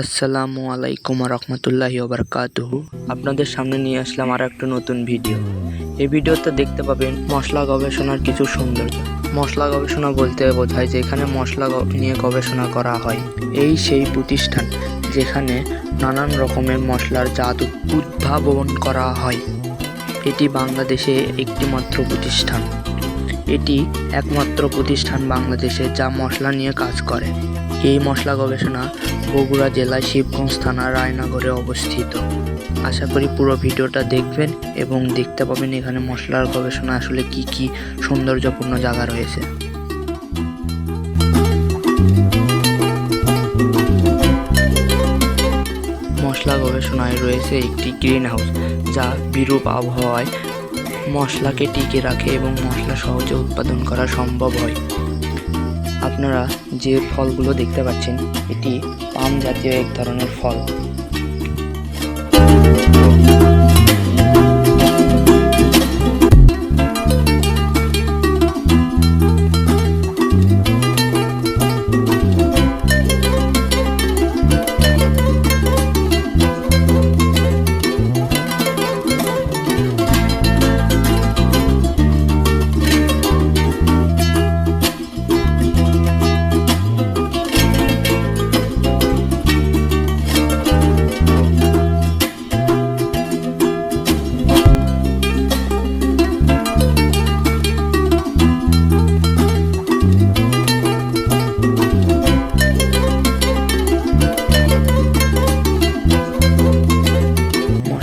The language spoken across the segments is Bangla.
আসসালামু আলাইকুম রহমতুল্লাহি ওবরকাতুহু। আপনাদের সামনে নিয়ে আসলাম আর একটা নতুন ভিডিও। এই ভিডিওতে দেখতে পাবেন মশলা গবেষণার কিছু সৌন্দর্য। মশলা গবেষণা বলতে বোঝায় যেখানে মশলা নিয়ে গবেষণা করা হয়। এই সেই প্রতিষ্ঠান যেখানে নানান রকমের মশলার জাত উদ্ভাবন করা হয়। এটি বাংলাদেশে একটি মাত্র প্রতিষ্ঠান। এটি একমাত্র প্রতিষ্ঠান বাংলাদেশে যা মশলা নিয়ে কাজ করে। এই মশলা গবেষণা বগুড়া জেলায় শিবগঞ্জ থানা রায়নগরে অবস্থিত। আশা করি পুরো ভিডিওটা দেখবেন এবং দেখতে পাবেন এখানে মশলার গবেষণা আসলে কি কি সৌন্দর্যপূর্ণ জায়গা রয়েছে। মশলা গবেষণায় রয়েছে একটি গ্রিন হাউস যা বিরূপ আবহাওয়ায় মশলাকে টিকে রাখে এবং মশলা সহজে উৎপাদন করা সম্ভব হয়। আপনারা যে ফলগুলো দেখতে পাচ্ছেন, এটি পাম জাতীয় এক ধরনের ফল।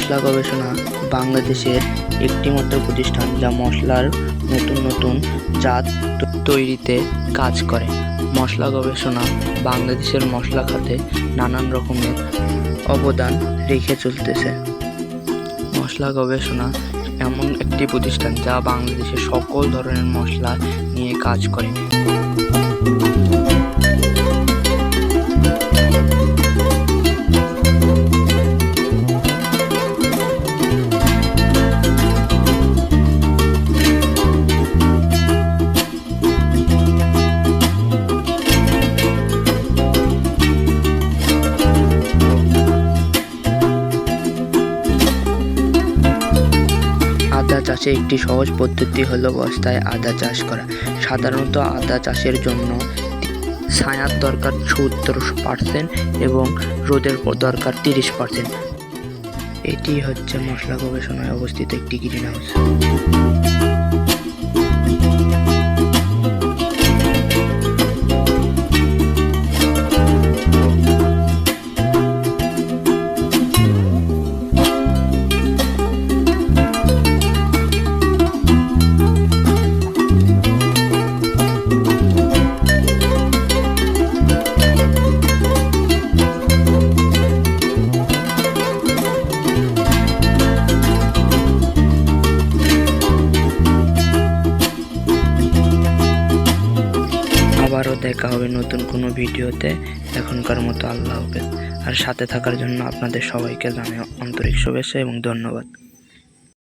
মশলা গবেষণা বাংলাদেশের একটিমাত্র প্রতিষ্ঠান যা মশলার নতুন নতুন জাত তৈরিতে কাজ করে। মশলা গবেষণা বাংলাদেশের মশলা খাতে নানান রকমের অবদান রেখে চলতেছে। মশলা গবেষণা এমন একটি প্রতিষ্ঠান যা বাংলাদেশের সকল ধরনের মশলা নিয়ে কাজ করে। চাষে একটি সহজ পদ্ধতি হলো বস্তায় আদা চাষ করা। সাধারণত আদা চাষের জন্য ছায়ার দরকার সত্তর পার্সেন্ট এবং রোদের দরকার তিরিশ পার্সেন্ট এটি হচ্ছে মশলা গবেষণায় অবস্থিত একটি গ্রিন হাউস আবারও দেখা হবে নতুন কোনো ভিডিওতে। এখনকার মতো আল্লাহ হবে আর সাথে থাকার জন্য আপনাদের সবাইকে জানাই আন্তরিক শুভেচ্ছা এবং ধন্যবাদ।